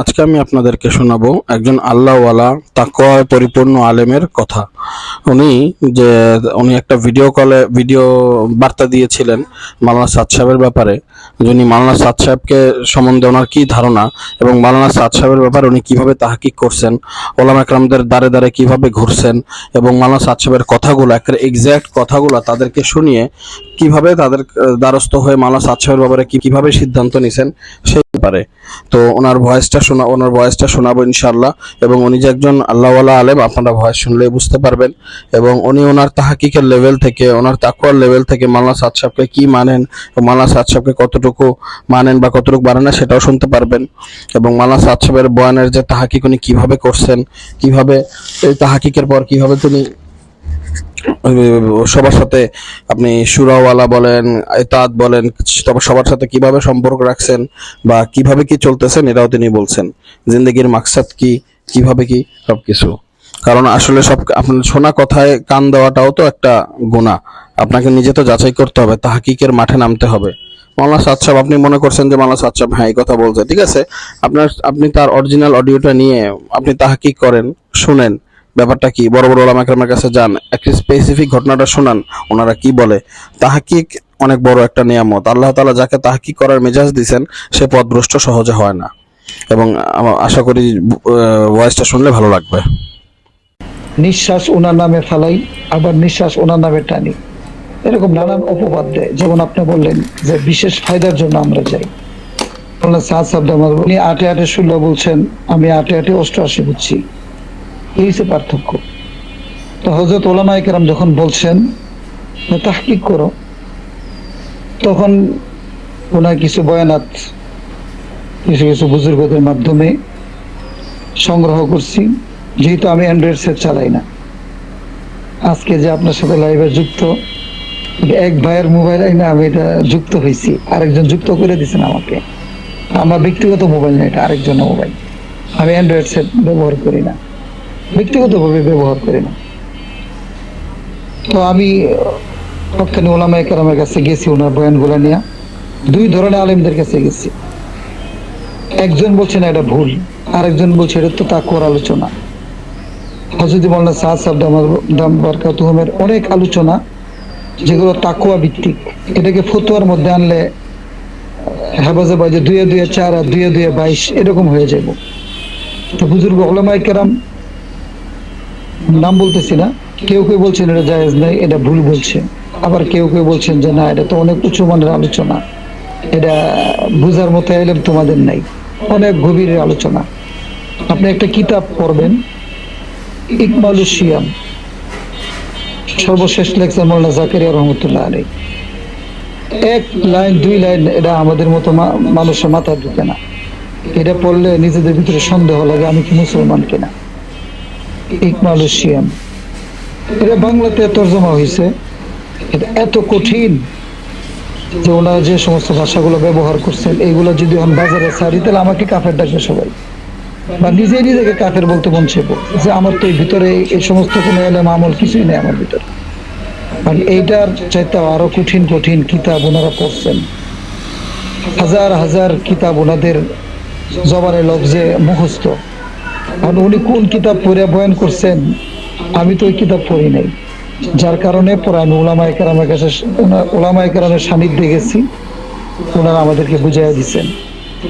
আজকে আমি আপনাদেরকে শোনাবো একজন আল্লাহওয়ালা তাকওয়ায় পরিপূর্ণ আলেমের কথা। উনি যে, উনি একটা ভিডিও কলে ভিডিও বার্তা দিয়েছিলেন মালানা সাদ সাহেবের ব্যাপারে। যিনি মালানা সাদ সাহেবকে সম্বন্ধে ওনার কী ধারণা এবং মালানা সাদ সাহেবের ব্যাপারে উনি কীভাবে তাহাকিক করছেন, ওলামা একরামদের দ্বারে দ্বারে কীভাবে ঘুরছেন এবং মালানা সাদ সাহেবের কথাগুলো একটা এক্স্যাক্ট কথাগুলো তাদেরকে শুনিয়ে কীভাবে তাদের দ্বারস্থ হয়ে মাওলানা সাদ সাহেবের ব্যাপারে কি, কীভাবে সিদ্ধান্ত নিছেন, সেই ব্যাপারে তো ওনার ভয়েসটা শোনা, ওনার ভয়েসটা শোনাবো ইনশাআল্লাহ। এবং উনি যে একজন আল্লাহওয়ালা আলেম, আপনারা ভয়েস শুনলেই বুঝতে পারবেন। এবং উনি ওনার তাহাকিকের লেভেল থেকে, ওনার তাকুয়ার লেভেল থেকে মাওলানা সাদ সাহেবকে কি মানেন, এবং মাওলানা সাদ সাহেবকে কতটুকু মানেন বা কতটুকু মানেন না সেটাও শুনতে পারবেন। এবং মাওলানা সাদ সাহেবের বয়ানের যে তাহাকিক উনি কীভাবে করছেন, কীভাবে তাহাকিকের পর কীভাবে তিনি সবার সাথে আপনি সুরাওয়ালা বলেন এতাত বলেন সবার সাথে কীভাবে সম্পর্ক রাখছেন বা কীভাবে কি চলতেছেন এটাও তিনি বলছেন। জিন্দগির মাকসাদ কি? কীভাবে কি? সবকিছু। কারণ আসলে সব আপনার শোনা কথায় কান দেওয়াটাও তো একটা গুণা। আপনাকে নিজে তো যাচাই করতে হবে তাহাকিকের মাঠে নামতে হবে। মাওলানা সাদ সাহেব আপনি মনে করছেন যে মাওলানা সাদ সাহেব হ্যাঁ এই কথা বলছে। ঠিক আছে? আপনার আপনি তার অরিজিনাল অডিওটা নিয়ে আপনি তাহাকিক করেন শুনেন। ব্যাপারটা কি? বড় বড় ওলামা একরামের কাছে যান, একটি স্পেসিফিক ঘটনাটা শোনান, ওনারা কি বলে? তাহাকিক অনেক বড় একটা নিয়ামত। আল্লাহ তাআলা যাকে তাহাকিক করার মেজাজ দিছেন, সে পথভ্রষ্ট সহজে হয় না। এবং আশা করি ভয়েসটা শুনলে ভালো লাগবে। নিঃশ্বাস ওনার নামে ফালাই, আবার নিঃশ্বাস ওনার নামে টানি। এরকম নানান অপবাদ দেয়। যেমন আপনি বললেন যে বিশেষ ফায়দার জন্য আমরা যাই। বললেন সাদ শব্দ আমার উনি আটে আটে ষোলো বলছেন, আমি আটে আটে অষ্টআশি বুঝছি। এই পার্থক্য। তো হজরত ওলামা কেরাম যখন বলছেন তাহকিক করো। তখন ওনার কিছু বয়ানাত, কিছু কিছু বুজুর্গদের মাধ্যমে সংগ্রহ করছি। যেহেতু আমি অ্যান্ড্রয়েড সেট চালাই না। আজকে যে আপনার সাথে লাইভে যুক্ত এক ভাইয়ের মোবাইল না আমি এটা যুক্ত হয়েছি। আরেকজন যুক্ত করে দিয়েছেন আমাকে। আমার ব্যক্তিগত মোবাইল না এটা, আরেকজনের মোবাইল আমি অ্যান্ড্রয়েড সেট ব্যবহার করি না। ব্যক্তিগতভাবে ব্যবহার করি না। তো আমি হকানি ওলামা একরামের কাছে গেছি, ওনার বয়ানগুলো নিয়ে। দুই ধরনের আলেমদের কাছে গেছি। একজন বলছে না, এটা ভুল। আরেকজন বলছে, এটা তো তাকুয়ার আলোচনা। হজরত মোল্লা সাদ সাহেব দাম বরকাতুহমের অনেক আলোচনা, যেগুলো তাকুয়া ভিত্তিক। এটাকে ফতুয়ার মধ্যে আনলে হেফাজে বাজে দুয়ে দুয়ে চার আর দুয়ে দুয়ে বাইশ, এরকম হয়ে যাব তো বুজুর্গ ওলামাই কেরাম নাম বলতেছি না। কেউ কেউ বলছেন এটা জায়েজ নাই, এটা ভুল বলছে। আবার কেউ কেউ বলছেন যে না, এটা তো অনেক উঁচু মানের আলোচনা। এটা বুঝার মতো এলেম তোমাদের নাই। অনেক গভীরের আলোচনা। আপনি একটা কিতাব পড়বেন ইকমালু শিয়াম। সর্বশেষ লেকচার মোল্লা জাকারিয়া রহমতুল্লাহ আলী এক লাইন, দুই লাইন, এটা আমাদের মতো মানুষের মাথায় ঢুকে না। এটা পড়লে নিজেদের ভিতরে সন্দেহ লাগে, আমি কি মুসলমান কিনা। ইকমালু শিয়াম এটা বাংলাতে তর্জমা হয়েছে এটা এত কঠিন যে ওনারা যে সমস্ত ভাষাগুলো ব্যবহার করছেন এইগুলো যদি এখন বাজারে ছাড়ি, তাহলে আমাকে কাফের ডাকবে সবাই। বা নিজে নিজেকে কাফের বলতে চাইব যে আমার তো এই ভিতরে এই সমস্ত কোনো এলেম আমল কিছুই নেই আমার ভিতরে। মানে এইটার চাইতে আরও কঠিন কঠিন কিতাব ওনারা পড়ছেন। হাজার হাজার কিতাব ওনাদের জবানে লফজে মুখস্থ। এখন উনি কোন কিতাব পড়ে বয়ান করছেন, আমি তো ওই কিতাব পড়ি নাই। যার কারণে পরে আমি ওলামা একরামের কাছে ওনার- ওলামা একরামের সান্নিধ্যে গেছি। ওনারা আমাদেরকে বুঝাই দিচ্ছেন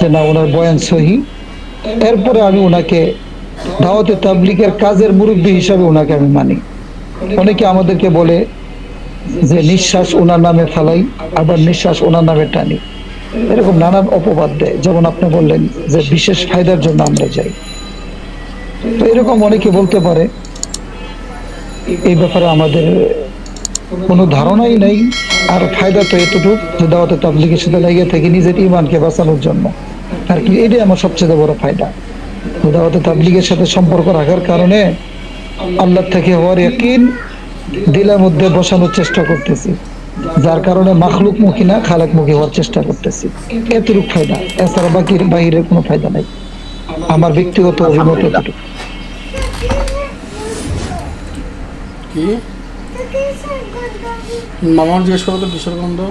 যে না ওনার বয়ান সহি। এরপরে আমি ওনাকে দাওয়াতে তাবলিকের কাজের মুরব্বী হিসাবে ওনাকে আমি মানি। অনেকে আমাদেরকে বলে যে নিঃশ্বাস ওনার নামে ফেলাই, আবার নিঃশ্বাস ওনার নামে টানি। এরকম নানান অপবাদ দেয়। যেমন আপনি বললেন যে বিশেষ ফায়দার জন্য আমরা যাই। তো এরকম অনেকে বলতে পারে, এই ব্যাপারে আমাদের কোনো ধারণাই নেই, আর ফায়দা তো এতটুকু যে দাওয়াতে তাবলিগের সাথে লেগে থেকে নিজের ইমানকে বাঁচানোর জন্য। আর কি, এটাই আমার সবচেয়ে বড় ফায়দা। দাওয়াতে তাবলিগের সাথে সম্পর্ক রাখার কারণে আল্লাহ থেকে হওয়ার একদিন দিলের মধ্যে বসানোর চেষ্টা করতেছি। যার কারণে মাখলুক মুখী না খালেক মুখী হওয়ার চেষ্টা করতেছি। এতটুক ফায়দা, এছাড়া বাকি বাহিরের কোনো ফায়দা নাই। আমার ব্যক্তিগত অভিমত মামার কি? মামা জিজ্ঞেস করো তো